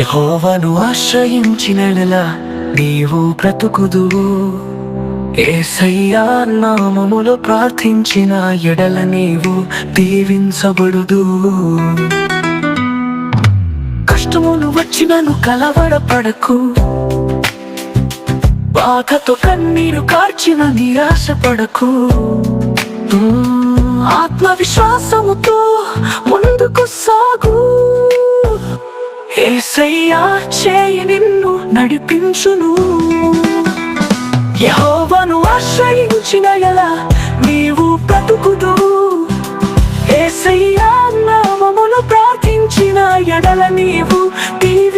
యెహోవాను ఆశ్రయించినలా నీవు బ్రతుకుదువు. ఏసయ్యా నామములో ప్రార్థించిన ఎడల నీవు దీవించబడుదు. కష్టములు వచ్చినను కలవడపడకు. బాధతో కన్నీరు కార్చిన నిరాశపడకు. ఆత్మవిశ్వాసముతో ఏసయ్యా చేయి నిన్ను నడిపించును. యహోవను ఆశ్రయించిన ఎలా నీవు బ్రతుకుదు ఏసయ్యా నామమును ప్రార్థించిన ఎడల నీవు దీవించబడుదు